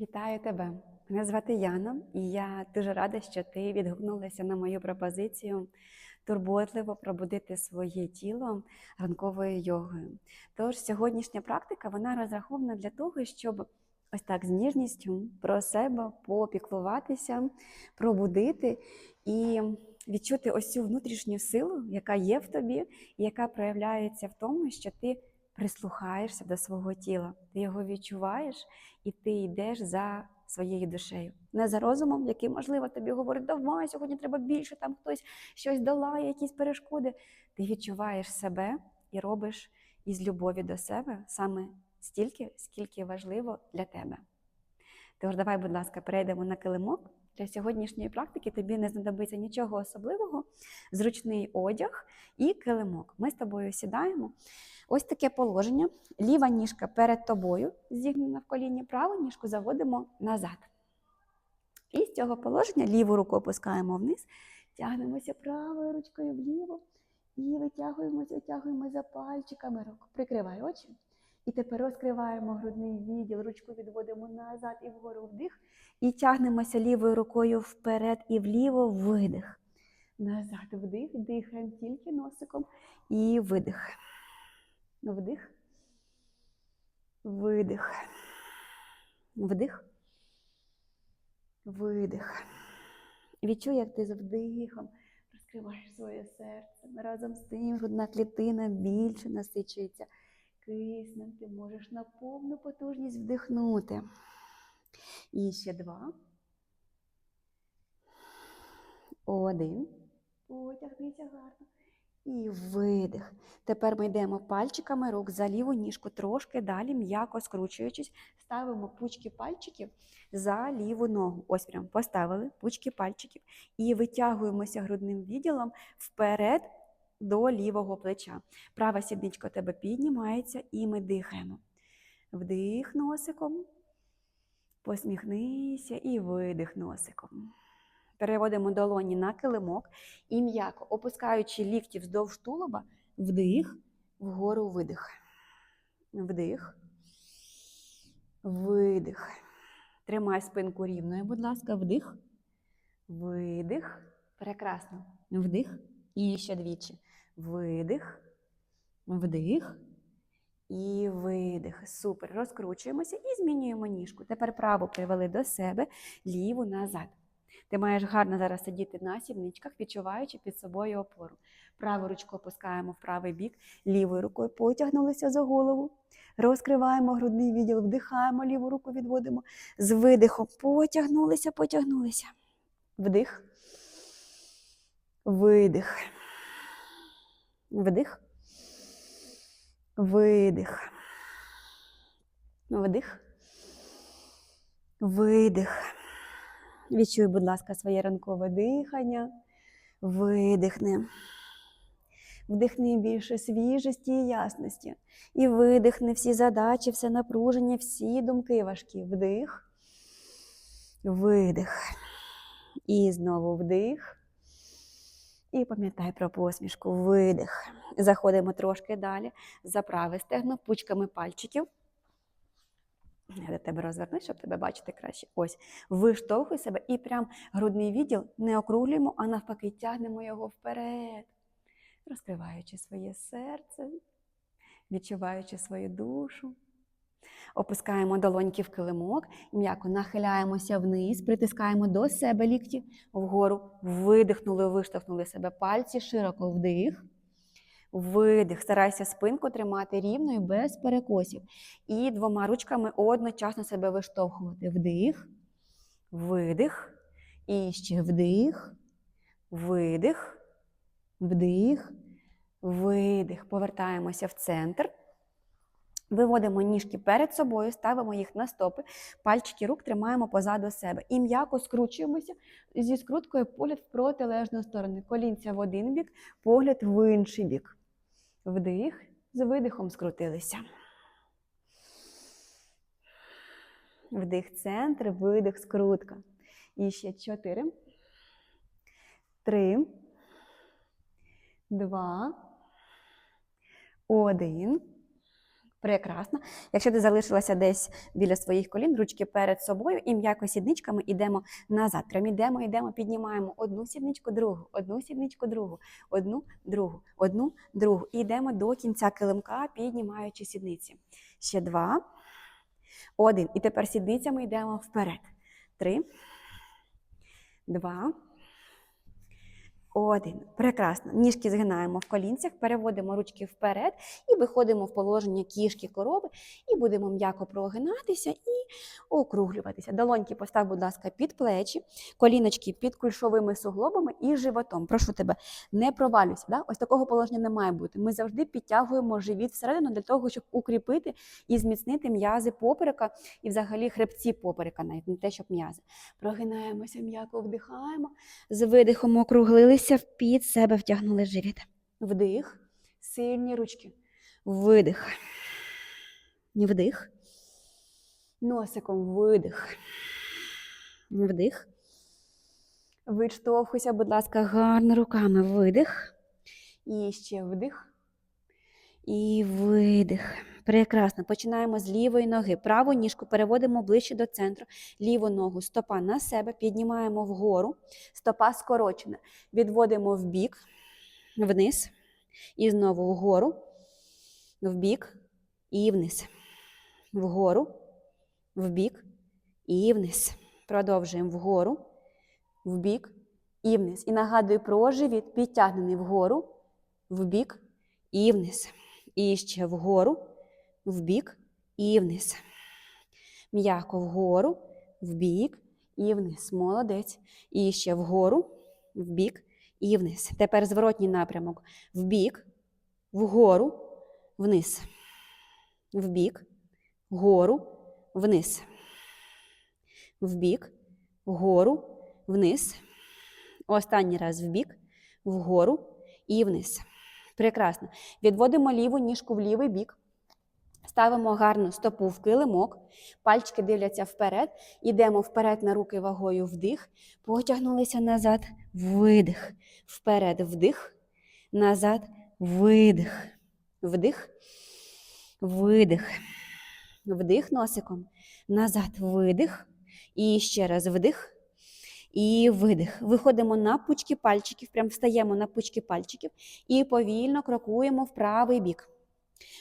Вітаю тебе! Мене звати Яна, і я дуже рада, що ти відгукнулася на мою пропозицію турботливо пробудити своє тіло ранковою йогою. Тож сьогоднішня практика вона розрахована для того, щоб ось так з ніжністю про себе попіклуватися, пробудити і відчути ось цю внутрішню силу, яка є в тобі, і яка проявляється в тому, що ти прислухаєшся до свого тіла, ти його відчуваєш і ти йдеш за своєю душею. Не за розумом, який, можливо, тобі говорить, давай, сьогодні треба більше, там хтось щось долає, якісь перешкоди. Ти відчуваєш себе і робиш із любові до себе саме стільки, скільки важливо для тебе. Тож давай, будь ласка, перейдемо на килимок. Для сьогоднішньої практики тобі не знадобиться нічого особливого, зручний одяг і килимок. Ми з тобою сідаємо. Ось таке положення. Ліва ніжка перед тобою, зігнена в коліні, праву ніжку заводимо назад. І з цього положення ліву руку опускаємо вниз, тягнемося правою ручкою вліво і витягуємося, витягуємо за пальчиками рук. Прикривай очі. І тепер розкриваємо грудний відділ, ручку відводимо назад і вгору вдих. І тягнемося лівою рукою вперед і вліво видих. Назад вдих, дихаємо тільки носиком і видих. Вдих. Видих. Вдих. Видих. Відчуй, як ти з вдихом розкриваєш своє серце. Разом з тим грудна клітина більше насичується киснем. Ти можеш на повну потужність вдихнути. І ще два. Один. Потягнися гарно. І видих. Тепер ми йдемо пальчиками рук за ліву ніжку, трошки далі, м'яко скручуючись, ставимо пучки пальчиків за ліву ногу. Ось прям поставили пучки пальчиків. І витягуємося грудним відділом вперед до лівого плеча. Права сідничка у тебе піднімається, і ми дихаємо. Вдих носиком, посміхнися і видих носиком. Переводимо долоні на килимок і м'яко, опускаючи лікті вздовж тулуба, вдих, вгору видих. Вдих. Видих. Тримай спинку рівною, будь ласка, вдих. Видих. Прекрасно. Вдих. І ще двічі. Видих. Вдих. І видих. Супер. Розкручуємося і змінюємо ніжку. Тепер праву привели до себе, ліву назад. Ти маєш гарно зараз сидіти на сідничках, відчуваючи під собою опору. Праву ручку опускаємо в правий бік, лівою рукою потягнулися за голову. Розкриваємо грудний відділ, вдихаємо, ліву руку відводимо. З видихом потягнулися, потягнулися. Вдих. Видих. Вдих. Видих. Вдих. Видих. Відчуй, будь ласка, своє ранкове дихання. Видихни. Вдихни більше свіжості і ясності. І видихни всі задачі, все напруження, всі думки важкі. Вдих. Видих. І знову вдих. І пам'ятай про посмішку. Видих. Заходимо трошки далі. За праве стегно, пучками пальчиків. Я до тебе розвернусь, щоб тебе бачити краще. Ось. Виштовхуй себе і прям грудний відділ не округлюємо, а навпаки, тягнемо його вперед, розкриваючи своє серце, відчуваючи свою душу. Опускаємо долоньки в килимок, м'яко нахиляємося вниз, притискаємо до себе лікті вгору, видихнули, виштовхнули себе пальці, широко вдих. Видих. Старайся спинку тримати рівною, без перекосів. І двома ручками одночасно себе виштовхувати. Вдих, видих. І ще вдих, видих, вдих, видих. Повертаємося в центр. Виводимо ніжки перед собою, ставимо їх на стопи, пальчики рук тримаємо позаду себе. І м'яко скручуємося зі скруткою погляд в протилежну сторону. Колінця в один бік, погляд в інший бік. Вдих, з видихом скрутилися. Вдих центр, видих скрутка. І ще чотири. Три. Два. Один. Прекрасно. Якщо ти залишилася десь біля своїх колін, ручки перед собою і м'яко сідничками йдемо назад. Прям йдемо, йдемо, піднімаємо одну сідничку, другу, одну сідничку, другу, одну, другу, одну, другу. І йдемо до кінця килимка, піднімаючи сідниці. Ще два. Один. І тепер сідницями йдемо вперед. Три. Два. Один. Прекрасно. Ніжки згинаємо в колінцях, переводимо ручки вперед і виходимо в положення кішки корови, і будемо м'яко прогинатися і округлюватися. Долоньки постав, будь ласка, під плечі, коліночки під кульшовими суглобами і животом. Прошу тебе, не провалюйся. Да? Ось такого положення не має бути. Ми завжди підтягуємо живіт всередину для того, щоб укріпити і зміцнити м'язи поперека і взагалі хребці поперека, навіть не те, щоб м'язи. Прогинаємося, м'яко вдихаємо. З видихом округлилися, під себе втягнули живіт. Вдих, сильні ручки. Видих. Вдих. Носиком видих. Вдих. Відштовхуйся, будь ласка, гарно руками. Видих. І ще вдих. І видих. Прекрасно. Починаємо з лівої ноги. Праву ніжку переводимо ближче до центру. Ліву ногу, стопа на себе, піднімаємо вгору. Стопа скорочена. Відводимо в бік, вниз. І знову вгору, вбік і вниз. Вгору, вбік і вниз. Продовжуємо вгору, вбік і вниз. І нагадую про живіт, підтягнений вгору, вбік і вниз. І ще вгору, вбік і вниз. М'яко вгору, вбік і вниз. Молодець. І ще вгору, вбік і вниз. Тепер зворотній напрямок. Вбік, вгору, вниз. Вбік, вгору, вниз. Вбік, вгору, вниз. Останній раз вбік, вгору і вниз. Прекрасно. Відводимо ліву ніжку в лівий бік. Ставимо гарну стопу в килимок, пальчики дивляться вперед, йдемо вперед на руки вагою вдих, потягнулися назад, видих, вперед вдих, назад, видих, вдих, видих, вдих носиком, назад, видих, і ще раз вдих. І видих. Виходимо на пучки пальчиків, прям встаємо на пучки пальчиків і повільно крокуємо в правий бік.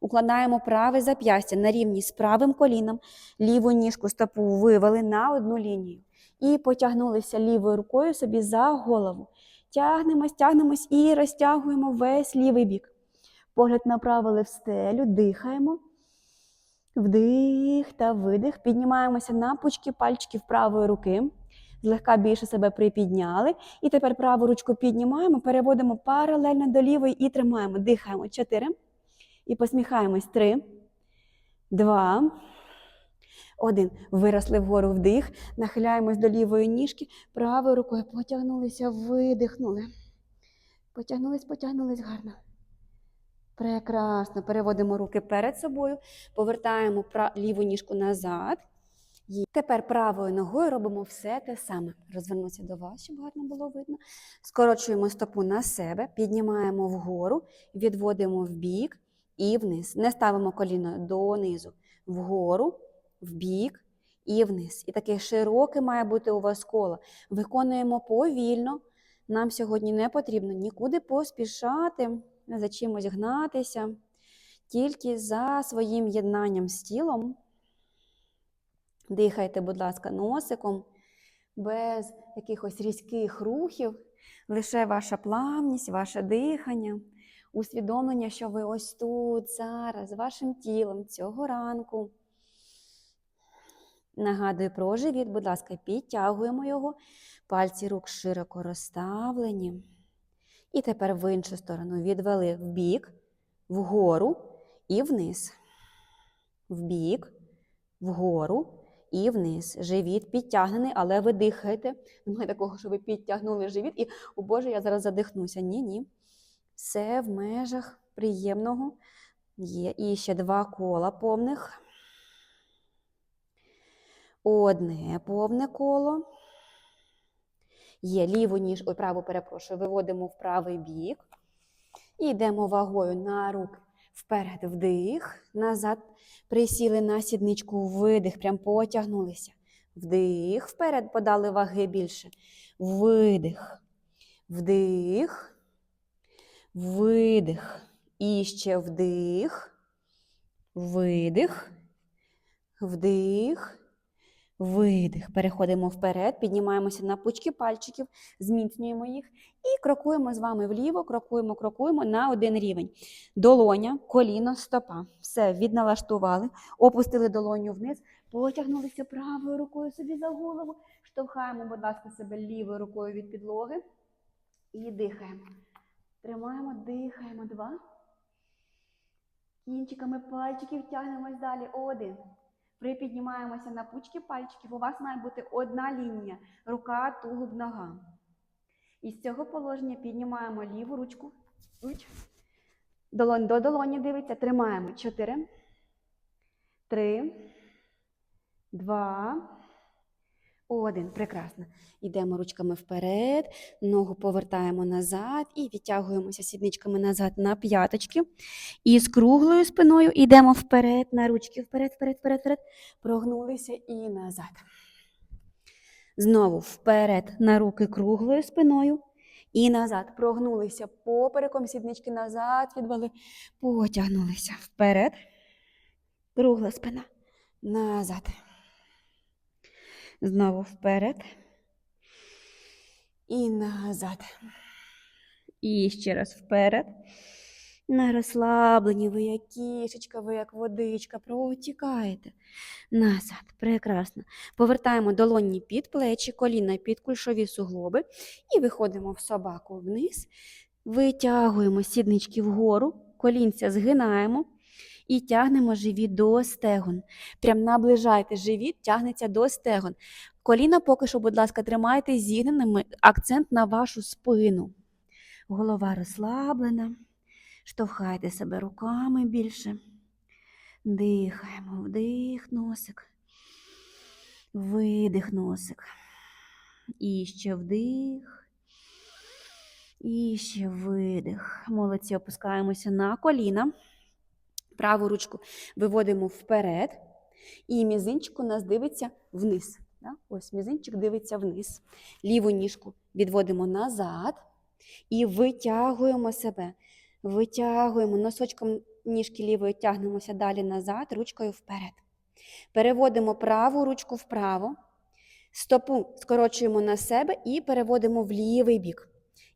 Укладаємо праве зап'ястя на рівні з правим коліном, ліву ніжку стопу вивели на одну лінію. І потягнулися лівою рукою собі за голову. Тягнемось, тягнемось і розтягуємо весь лівий бік. Погляд направили в стелю, дихаємо. Вдих та видих. Піднімаємося на пучки пальчиків правої руки. Злегка більше себе припідняли. І тепер праву ручку піднімаємо, переводимо паралельно до лівої і тримаємо. Дихаємо. Чотири. І посміхаємось. Три, два, один. Виросли вгору вдих. Нахиляємось до лівої ніжки. Правою рукою потягнулися, видихнули. Потягнулись, потягнулись гарно. Прекрасно. Переводимо руки перед собою, повертаємо ліву ніжку назад. Є. Тепер правою ногою робимо все те саме. Розвернуся до вас, щоб гарно було видно. Скорочуємо стопу на себе, піднімаємо вгору, відводимо в бік і вниз. Не ставимо коліно донизу. Вгору, вбік і вниз. І таке широке має бути у вас коло. Виконуємо повільно. Нам сьогодні не потрібно нікуди поспішати, за чимось гнатися, тільки за своїм єднанням з тілом. Дихайте, будь ласка, носиком, без якихось різких рухів, лише ваша плавність, ваше дихання, усвідомлення, що ви ось тут, зараз, вашим тілом цього ранку. Нагадую про живіт, будь ласка, підтягуємо його, пальці рук широко розставлені. І тепер в іншу сторону відвели вбік, вгору і вниз. Вбік, вгору і вниз. Живіт підтягнений, але ви дихаєте. Немає такого, що ви підтягнули живіт і, о Боже, я зараз задихнуся. Ні, ні. Все в межах приємного. Є. І ще два кола повних. Одне повне коло. Є ліву ніж, ой, праву перепрошую, виводимо в правий бік. І йдемо вагою на руки. Вперед вдих, назад. Присіли на сідничку, видих, прям потягнулися. Вдих, вперед подали ваги більше. Видих. Вдих. Видих. І ще вдих. Видих. Вдих. Видих. Переходимо вперед, піднімаємося на пучки пальчиків, зміцнюємо їх і крокуємо з вами вліво, крокуємо, крокуємо на один рівень. Долоня, коліно, стопа. Все, відналаштували, опустили долоню вниз, потягнулися правою рукою собі за голову. Штовхаємо, будь ласка, себе лівою рукою від підлоги і дихаємо. Тримаємо, дихаємо. Два. Кінчиками пальчиків тягнемось далі. Один. Припіднімаємося на пучки пальчиків. У вас має бути одна лінія. Рука, тулуб, нога. І з цього положення піднімаємо ліву ручку. Руч. Долонь до долоні дивиться. Тримаємо. Чотири. Три. Два. Один. Прекрасно. Йдемо ручками вперед, ногу повертаємо назад і відтягуємося сідничками назад на п'яточки. І з круглою спиною йдемо вперед, на ручки, вперед, вперед, вперед, вперед. Прогнулися і назад. Знову вперед на руки круглою спиною. І назад. Прогнулися попереком, сіднички назад відвели. Потягнулися вперед. Кругла спина. Назад. Знову вперед. І назад. І ще раз вперед. На розслаблені, ви як кішечка, ви як водичка, протікаєте. Назад. Прекрасно. Повертаємо долоні під плечі, коліна під кульшові суглоби і виходимо в собаку вниз. Витягуємо сіднички вгору, колінця згинаємо і тягнемо живіт до стегон. Прям наближайте живіт, тягнеться до стегон. Коліна поки що, будь ласка, тримайте зігненими, акцент на вашу спину. Голова розслаблена. Штовхайте себе руками більше. Дихаємо, вдих, носик. Видих носик. І ще вдих. І ще видих. Молодці, опускаємося на коліна. Праву ручку виводимо вперед. І мізинчик у нас дивиться вниз. Да? Ось мізинчик дивиться вниз. Ліву ніжку відводимо назад і витягуємо себе. Витягуємо носочком ніжки лівої тягнемося далі назад, ручкою вперед. Переводимо праву ручку вправо, стопу скорочуємо на себе і переводимо в лівий бік.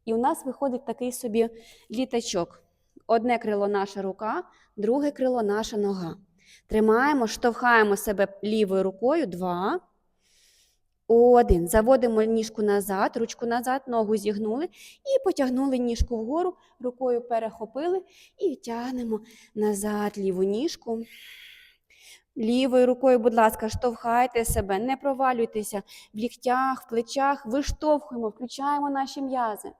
І у нас виходить такий собі літачок. Одне крило наша рука, друге крило наша нога. Тримаємо, штовхаємо себе лівою рукою. Два. Один. Заводимо ніжку назад, ручку назад, ногу зігнули і потягнули ніжку вгору, рукою перехопили і тягнемо назад ліву ніжку. Лівою рукою, будь ласка, штовхайте себе, не провалюйтеся в ліктях, в плечах, виштовхуємо, включаємо наші м'язи.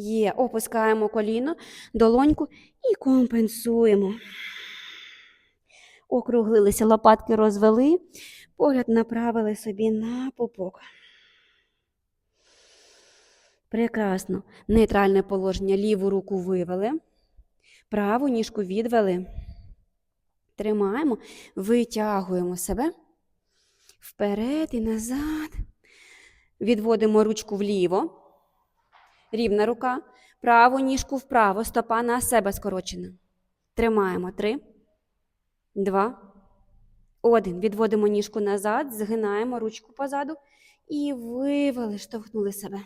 Є, опускаємо коліно, долоньку і компенсуємо. Округлилися, лопатки розвели, погляд направили собі на пупок. Прекрасно. Нейтральне положення. Ліву руку вивели, праву ніжку відвели. Тримаємо, витягуємо себе вперед і назад. Відводимо ручку вліво. Рівна рука. Праву ніжку вправо, стопа на себе скорочена. Тримаємо. Три, два, один. Відводимо ніжку назад, згинаємо ручку позаду і вивели, штовхнули себе.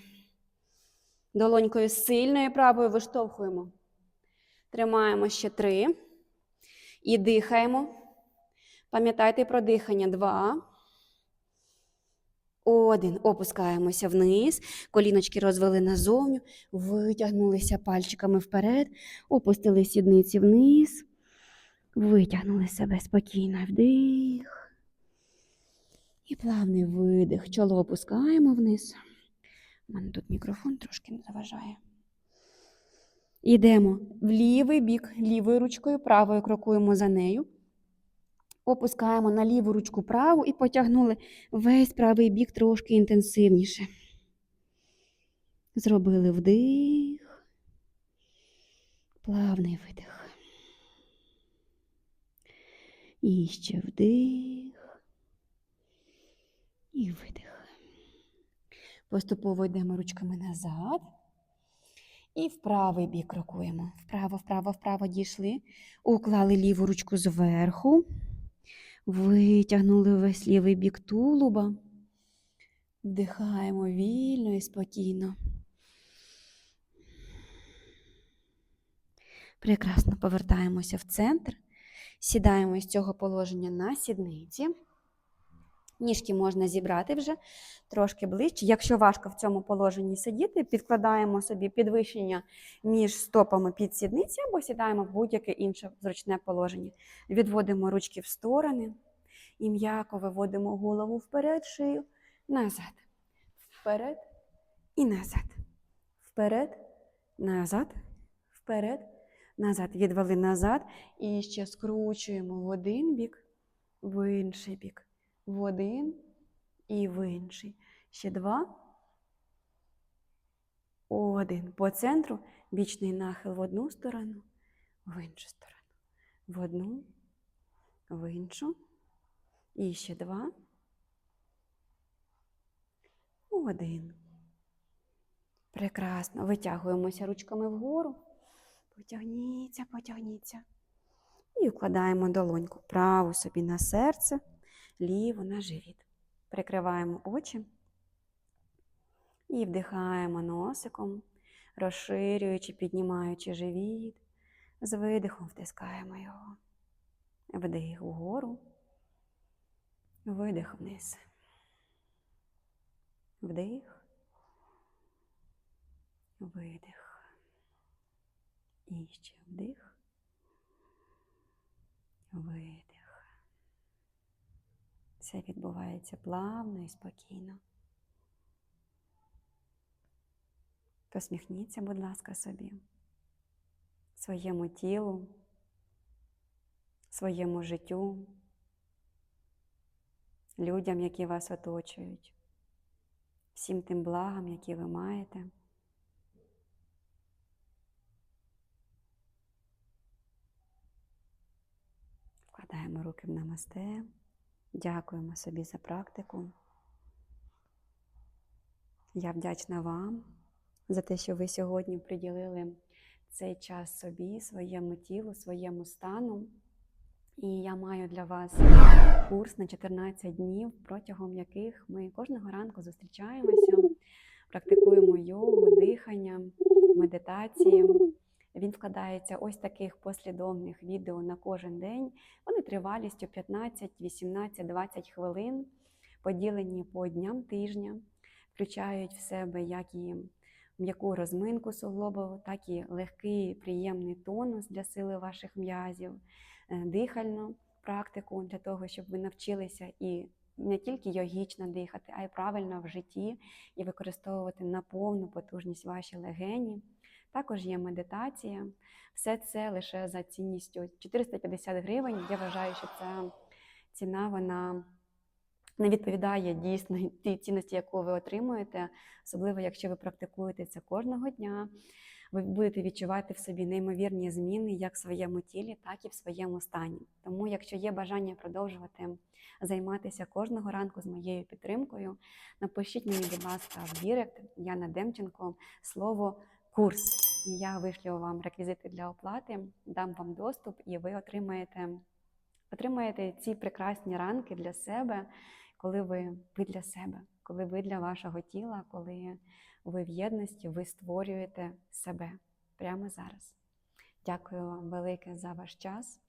Долонькою сильною правою виштовхуємо. Тримаємо ще три. І дихаємо. Пам'ятайте про дихання. Два. Один. Опускаємося вниз. Коліночки розвели назовню. Витягнулися пальчиками вперед. Опустили сідниці вниз. Витягнули себе спокійно. Вдих. І плавний видих. Чоло опускаємо вниз. У мене тут мікрофон трошки не заважає. Йдемо в лівий бік, лівою ручкою, правою крокуємо за нею. Опускаємо на ліву ручку праву і потягнули весь правий бік трошки інтенсивніше. Зробили вдих, плавний видих. І ще вдих. І видих. Поступово йдемо ручками назад. І в правий бік крокуємо. Вправо, вправо, вправо дійшли. Уклали ліву ручку зверху. Витягнули весь лівий бік тулуба. Вдихаємо вільно і спокійно. Прекрасно повертаємося в центр. Сідаємо з цього положення на сідниці. Ніжки можна зібрати вже трошки ближче. Якщо важко в цьому положенні сидіти, підкладаємо собі підвищення між стопами під сідниці або сідаємо в будь-яке інше зручне положення. Відводимо ручки в сторони і м'яко виводимо голову вперед, шию, назад. Вперед і назад. Вперед, назад, вперед, назад. Відвели назад і ще скручуємо в один бік, в інший бік в один і в інший. Ще два. Один. По центру бічний нахил в одну сторону, в іншу сторону. В одну, в іншу. І ще два. Один. Прекрасно. Витягуємося ручками вгору. Потягніться, потягніться. І вкладаємо долоньку праву собі на серце ліву на живіт. Прикриваємо очі і вдихаємо носиком, розширюючи, піднімаючи живіт. З видихом втискаємо його. Вдих вгору, видих вниз. Вдих, видих. І ще вдих, видих. Все відбувається плавно і спокійно. Посміхніться, будь ласка, собі, своєму тілу, своєму життю, людям, які вас оточують, всім тим благам, які ви маєте. Вкладаємо руки в намасте. Дякуємо собі за практику. Я вдячна вам за те, що ви сьогодні приділили цей час собі, своєму тілу, своєму стану. І я маю для вас курс на 14 днів, протягом яких ми кожного ранку зустрічаємося, практикуємо йогу, дихання, медитації. Він вкладається ось таких послідовних відео на кожен день. Вони тривалістю 15, 18, 20 хвилин, поділені по дням тижня, включають в себе як і м'яку розминку суглобову, так і легкий приємний тонус для сили ваших м'язів, е, дихальну практику для того, щоб ви навчилися і не тільки йогічно дихати, а й правильно в житті і використовувати на повну потужність ваші легені. Також є медитація. Все це лише за цінністю 450 гривень. Я вважаю, що ця ціна вона не відповідає дійсно тій цінності, яку ви отримуєте, особливо якщо ви практикуєте це кожного дня. Ви будете відчувати в собі неймовірні зміни як в своєму тілі, так і в своєму стані. Тому, якщо є бажання продовжувати займатися кожного ранку з моєю підтримкою, напишіть мені, будь ласка, в Дірект Яна Демченко слово курс. І я вишлю вам реквізити для оплати, дам вам доступ, і ви отримаєте, отримаєте ці прекрасні ранки для себе, коли ви, ви для себе, коли ви для вашого тіла, коли ви в єдності, ви створюєте себе прямо зараз. Дякую вам велике за ваш час.